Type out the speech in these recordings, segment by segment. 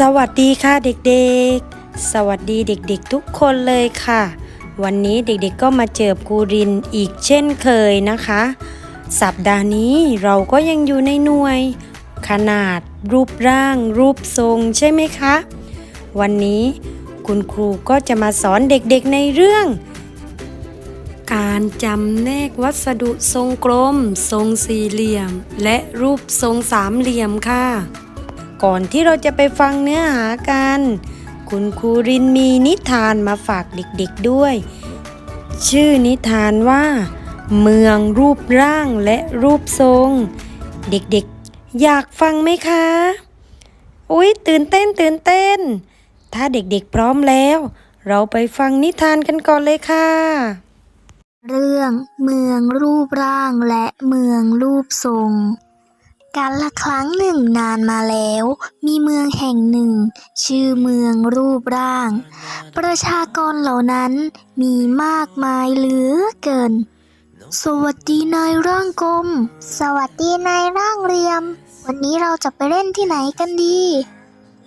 สวัสดีค่ะเด็กๆ สวัสดีเด็กๆทุกคนเลยค่ะ วันนี้เด็กๆก็มาเจอครูรินอีกเช่นเคยนะคะ สัปดาห์นี้เราก็ยังอยู่ในหน่วย ขนาด รูปร่าง รูปทรงใช่ไหมคะ วันนี้คุณครูก็จะมาสอนเด็กๆในเรื่อง การจำแนกวัสดุทรงกลม ทรงสี่เหลี่ยม และรูปทรงสามเหลี่ยมค่ะ ก่อนที่เราจะไปฟังเนื้อหากัน คุณครูรินมีนิทานมาฝากเด็กๆด้วย ชื่อนิทานว่า เมืองรูปร่างและรูปทรง เด็กๆ อยากฟังไหมคะ อุ๊ย ตื่นเต้นตื่นเต้น ถ้าเด็กๆพร้อมแล้ว เราไปฟังนิทานกันก่อนเลยค่ะ เรื่องเมืองรูปร่างและเมืองรูปทรง การละครั้งหนึ่งนานมาแล้ว มีเมืองแห่งหนึ่ง ชื่อเมืองรูปร่าง ประชากรเหล่านั้นมีมากมายเหลือเกิน สวัสดีนายร่างกลม สวัสดีนายร่างเหลี่ยม วันนี้เราจะไปเล่นที่ไหนกันดี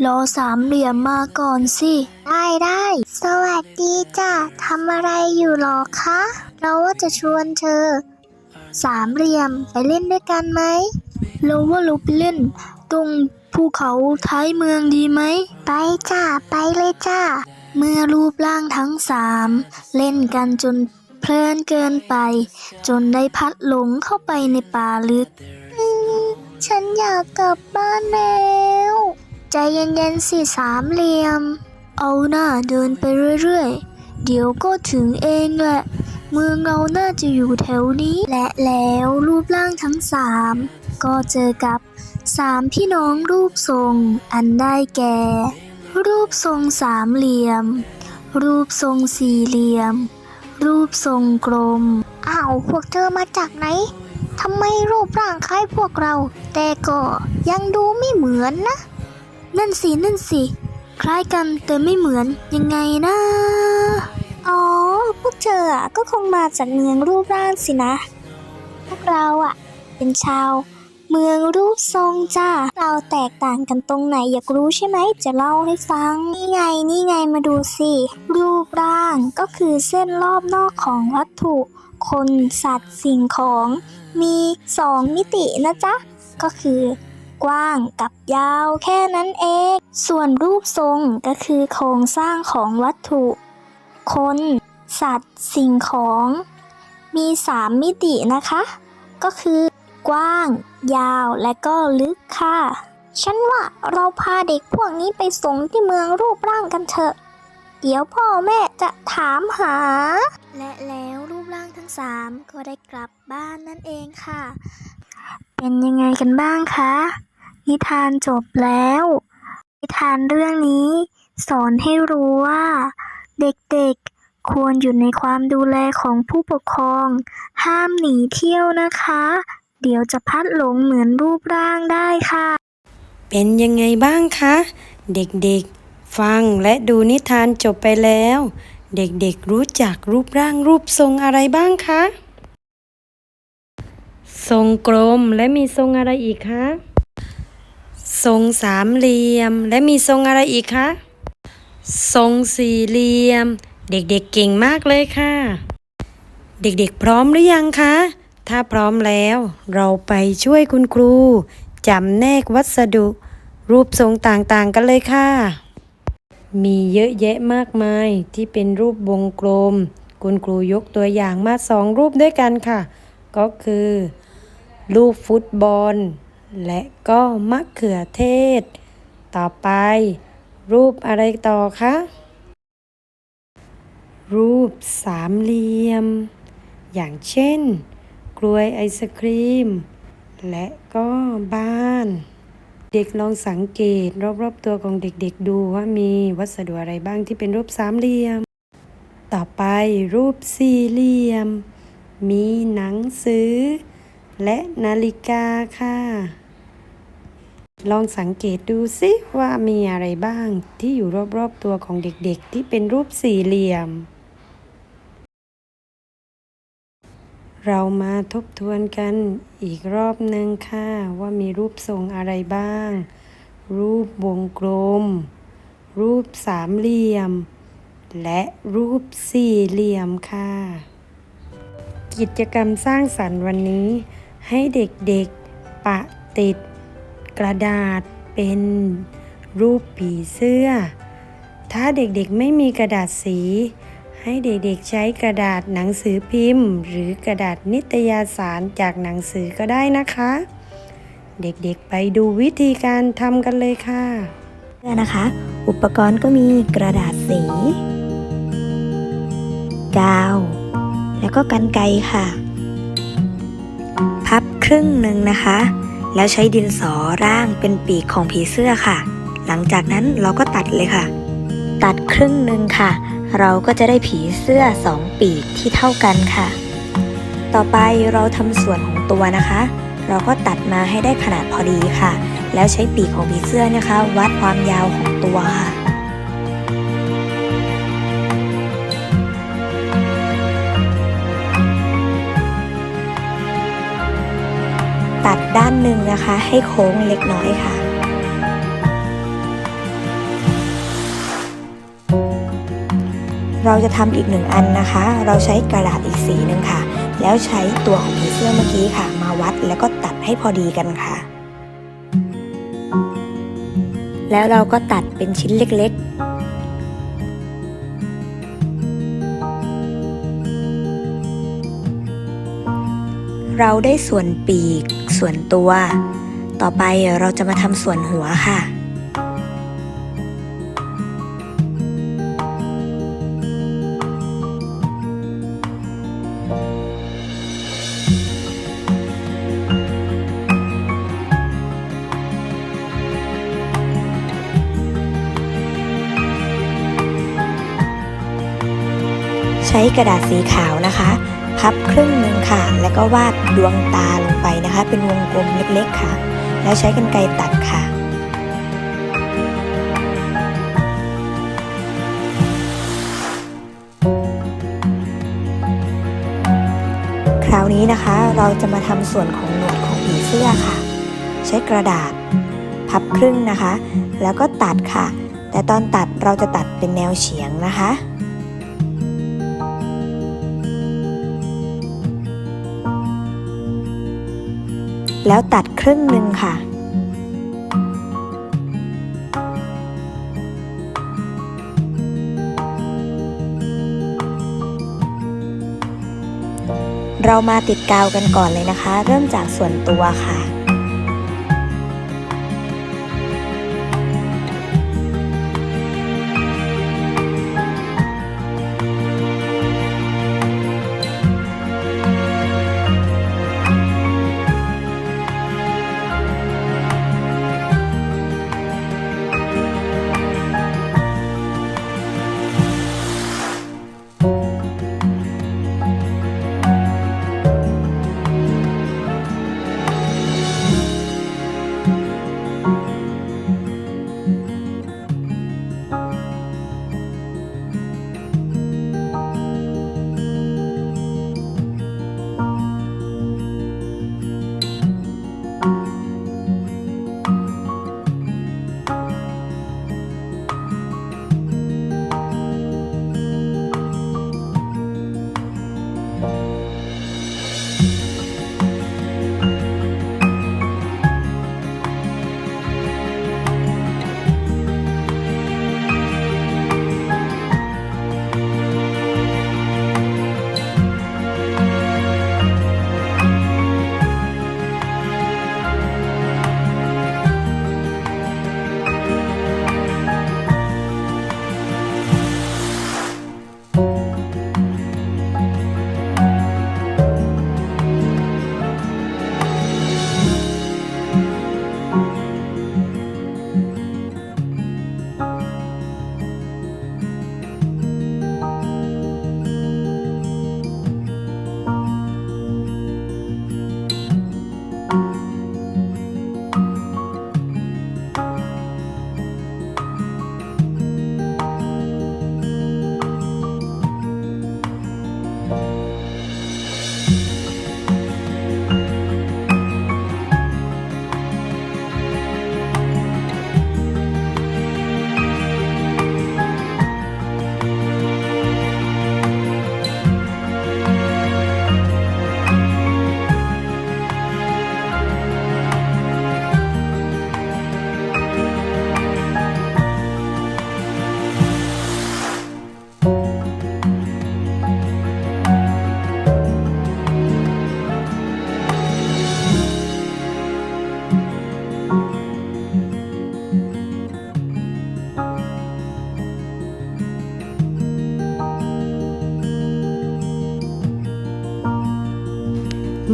รอสามเหลี่ยมมาก่อนสิ ได้ได้ สวัสดีจ้ะทำอะไรอยู่หรอคะ เราว่าจะชวนเธอ สามเหลี่ยมไปเล่นด้วยกันไหม เราว่าเราไปเล่น ตรงภูเขาท้ายเมืองดีไหม ไปจ้า ไปเลยจ้า เมื่อรูปร่างทั้งสามเล่นกันจนเพลินเกินไป จนได้พัดหลงเข้าไปในป่าลึก ฉันอยากกลับบ้านแล้ว ใจเย็นๆสิสามเหลี่ยม เอาหน้าเดินไปเรื่อยๆ เดี๋ยวก็ถึงเองแหละ เมืองเราน่าจะอยู่แถวนี้ และแล้วรูปร่างทั้งสามก็เจอกับสามพี่น้องรูปทรงอันได้แก่ รูปทรงสามเหลี่ยม รูปทรงสี่เหลี่ยม รูปทรงกลม อ้าวพวกเธอมาจากไหนทำไมรูปร่างคล้ายพวกเรา แต่ก็ยังดูไม่เหมือนนะ นั่นสิ นั่นสิ คล้ายกันแต่ไม่เหมือนยังไงนะอ๋อพวก เธออะก็คงมาจากเมืองรูปร่างสินะ พวกเราอะ เป็นชาว เมืองรูปทรงจ้า เราแตกต่างกันตรงไหนอยากรู้ใช่ไหม จะเล่าให้ฟัง นี่ไงนี่ไงมาดูสิ รูปร่างก็คือเส้นรอบนอกของวัตถุ คนสัตว์สิ่งของ มีสองมิตินะจ๊ะ ก็คือกว้างกับยาวแค่นั้นเอง ส่วนรูปทรงก็คือโครงสร้างของวัตถุ คน สัตว์ สิ่งของ มีสามมิตินะคะ ก็คือ กว้าง ยาวและก็ลึกค่ะ ฉันว่าเราพาเด็กพวกนี้ไปส่งที่เมืองรูปร่างกันเถอะ เดี๋ยวพ่อแม่จะถามหา และแล้วรูปร่างทั้งสามก็ได้กลับบ้านนั่นเองค่ะ เป็นยังไงกันบ้างคะ นิทานจบแล้ว นิทานเรื่องนี้ สอนให้รู้ว่า เด็กๆ ควรอยู่ในความดูแลของผู้ปกครอง ห้ามหนีเที่ยวนะคะ เดี๋ยวจะพัดหลงเหมือนรูปร่างได้ค่ะ เป็นยังไงบ้างคะ เด็กๆ ฟังและดูนิทานจบไปแล้ว เด็กๆรู้จักรูปร่างรูปทรงอะไรบ้างคะ ทรงกลมและมีทรงอะไรอีกคะ ทรงสามเหลี่ยมและมีทรงอะไรอีกคะ ทรงสี่เหลี่ยม เด็กๆเก่งมากเลยค่ะ เด็กๆพร้อมหรือยังคะ ถ้าพร้อมแล้ว เราไปช่วยคุณครูจำแนกวัสดุ รูปทรงต่างๆกันเลยค่ะ มีเยอะแยะมากมายที่เป็นรูปวงกลม คุณครูยกตัวอย่างมาสองรูปด้วยกันค่ะ ก็คือรูปฟุตบอล และก็มะเขือเทศ ต่อไป รูปอะไรต่อคะ รูปสามเหลี่ยม อย่างเช่น กล้วยไอศครีม และก็บ้าน เด็กลองสังเกตรอบๆตัวของเด็กๆ ดูว่ามีวัสดุอะไรบ้างที่เป็นรูปสามเหลี่ยม ต่อไปรูปสี่เหลี่ยม มีหนังสือ และนาฬิกาค่ะ ลองสังเกตดูสิว่ามีอะไรบ้างที่อยู่รอบๆตัวของเด็กๆ ที่เป็นรูปสี่เหลี่ยม เรามาทบทวนกันอีกรอบหนึ่งค่ะ ว่ามีรูปทรงอะไรบ้าง รูปวงกลม รูปสามเหลี่ยม และรูปสี่เหลี่ยมค่ะ กิจกรรมสร้างสรรค์วันนี้ ให้เด็กๆ ปะติด กระดาษเป็น รูปผีเสื้อ ถ้าเด็กๆไม่มีกระดาษสี ให้เด็กๆใช้กระดาษหนังสือพิมพ์ หรือกระดาษนิตยสารจากหนังสือก็ได้นะคะ เด็กๆไปดูวิธีการทำกันเลยค่ะเพื่อนะคะ อุปกรณ์ก็มีกระดาษสี กาว แล้วก็กันไกรค่ะ พับครึ่งหนึ่งนะคะ แล้วใช้ดินสอร่างเป็นปีกของผีเสื้อค่ะ หลังจากนั้นเราก็ตัดเลยค่ะ ตัดครึ่งหนึ่งค่ะ เราก็จะได้ผีเสื้อสองปีกที่เท่ากันค่ะ ต่อไปเราทำส่วนของตัวนะคะ เราก็ตัดมาให้ได้ขนาดพอดีค่ะ แล้วใช้ปีกของผีเสื้อนะคะ วัดความยาวของตัวค่ะตัดด้านหนึ่งนะคะให้โค้งเล็กน้อยค่ะ เราจะทำอีกหนึ่งอันนะคะ เราใช้กระดาษอีกสีหนึ่งค่ะ แล้วใช้ตัวของผีเสื้อเมื่อกี้ค่ะ มาวัดแล้วก็ตัดให้พอดีกันค่ะ แล้วเราก็ตัดเป็นชิ้นเล็กๆ เราได้ส่วนปีก ส่วนตัว ต่อไปเราจะมาทำส่วนหัวค่ะ ใช้กระดาษสีขาวนะคะ พับครึ่งหนึ่งค่ะ แล้วก็วาดดวงตาลงไปนะคะ เป็นวงกลมเล็กๆค่ะ แล้วใช้กรรไกรตัดค่ะคราวนี้นะคะเราจะมาทำส่วนของหนวดของผีเสื้อค่ะ ใช้กระดาษพับครึ่งนะคะ แล้วก็ตัดค่ะ แต่ตอนตัดเราจะตัดเป็นแนวเฉียงนะคะ แล้วตัดครึ่งหนึ่งค่ะ เรามาติดกาวกันก่อนเลยนะคะ เริ่มจากส่วนตัวค่ะ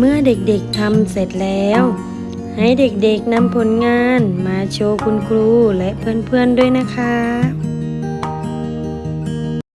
มื่อเด็กๆทำเสร็จแล้ว ให้เด็กๆนำผลงานมาโชว์คุณครูและเพื่อนๆด้วยนะคะ